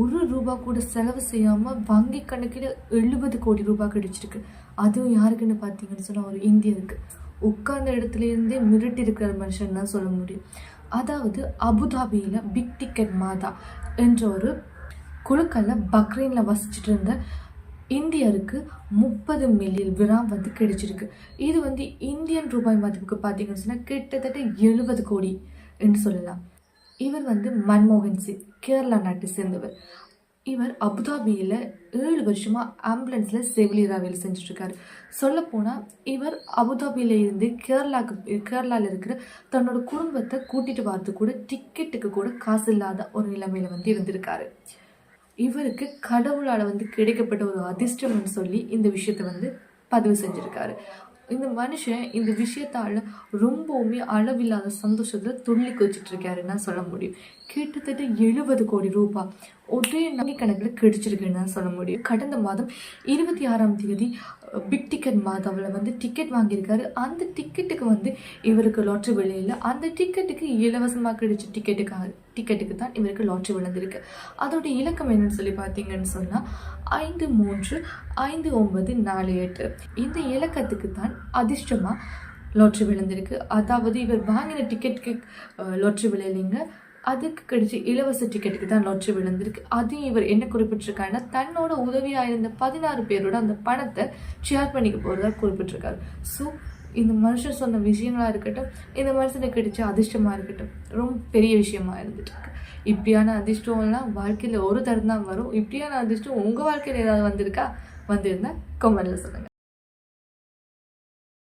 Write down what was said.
ஒரு ரூபா கூட செலவு செய்யாமல் வங்கி கணக்கில் எழுபது கோடி ரூபாய் கிடைச்சிருக்கு. அதுவும் யாருக்குன்னு பார்த்தீங்கன்னு சொன்னால் ஒரு இந்தியருக்கு. உட்கார்ந்த இடத்துலேருந்தே மிரட்டி இருக்கிற மனுஷன் தான் சொல்ல முடியும். அதாவது அபுதாபியில் பிக் டிக்கெட் மாதா என்ற ஒரு குழுக்களில் பக்ரைனில் வசிச்சுட்டு இருந்த இந்தியருக்கு முப்பது மில்லியன் விராம் வந்து கிடைச்சிருக்கு. இது வந்து இந்தியன் ரூபாய் மதிப்புக்கு பார்த்தீங்கன்னு சொன்னால் கிட்டத்தட்ட எழுபது கோடி என்று சொல்லலாம். இவர் வந்து மன்மோகன் சிங் கேரளா நாட்டை சேர்ந்தவர். இவர் அபுதாபியில் ஏழு வருஷமாக ஆம்புலன்ஸில் செவிலியராக வேலை செஞ்சுட்ருக்காரு. சொல்லப்போனால் இவர் அபுதாபியில் இருந்து கேரளாவுக்கு கேரளாவில் இருக்கிற தன்னோட குடும்பத்தை கூட்டிகிட்டு வரது கூட டிக்கெட்டுக்கு கூட காசு இல்லாத ஒரு நிலைமையில் வந்து இருந்திருக்காரு. இவருக்கு கடவுளால் வந்து கிடைக்கப்பட்ட ஒரு அதிர்ஷ்டம்னு சொல்லி இந்த விஷயத்தை வந்து பதிவு செஞ்சுருக்காரு. இந்த மனுஷன் இந்த விஷயத்தால் ரொம்பவுமே அளவில்லாத சந்தோஷத்தில் துள்ளி குதிச்சிட்டு இருக்காருன்னு சொல்ல முடியும். கிட்டத்தட்ட எழுபது கோடி ரூபாய் ஒரே நகை கணக்கில் கிடைச்சிருக்குன்னு தான் சொல்ல முடியும். கடந்த மாதம் இருபத்தி ஆறாம் தேதி பிக் டிக்கெட் மாதாவில் வந்து டிக்கெட் வாங்கியிருக்காரு. அந்த டிக்கெட்டுக்கு வந்து இவருக்கு லாட்ரி விளையில அந்த டிக்கெட்டுக்கு இலவசமாக கிடைச்ச டிக்கெட்டுக்காக டிக்கெட்டுக்கு தான் இவருக்கு லாட்ரி விழுந்திருக்கு. அதோட இலக்கம் என்னன்னு சொல்லி பார்த்தீங்கன்னு சொன்னால் ஐந்து மூன்று ஐந்து ஒன்பது நாலு எட்டு. இந்த இலக்கத்துக்கு தான் அதிர்ஷ்டமாக லாட்ரி விழுந்திருக்கு. அதாவது இவர் வாங்கின டிக்கெட்டுக்கு லாட்ரி விளையலைங்க. அதுக்கு கிடைச்ச இலவச டிக்கெட்டுக்கு தான் லாட்ரி விழுந்திருக்கு. அதையும் இவர் என்ன குறிப்பிட்டிருக்காருன்னா தன்னோட உதவியாக இருந்த பதினாறு பேரோட அந்த பணத்தை ஷேர் பண்ணிக்க போகிறதா குறிப்பிட்டிருக்காரு. ஸோ இந்த மனுஷன் சொன்ன விஷயங்களா இருக்கட்டும் இந்த மனுஷனுக்கு கிடைச்ச அதிர்ஷ்டமாக இருக்கட்டும் ரொம்ப பெரிய விஷயமா இருந்துட்டு இருக்கு. இப்படியான அதிர்ஷ்டம்லாம் வாழ்க்கையில் ஒரு தரம் தான் வரும். இப்படியான அதிர்ஷ்டம் உங்கள் வாழ்க்கையில் ஏதாவது வந்திருக்கா? வந்திருந்தால் கமெண்ட்ல சொல்லுங்கள்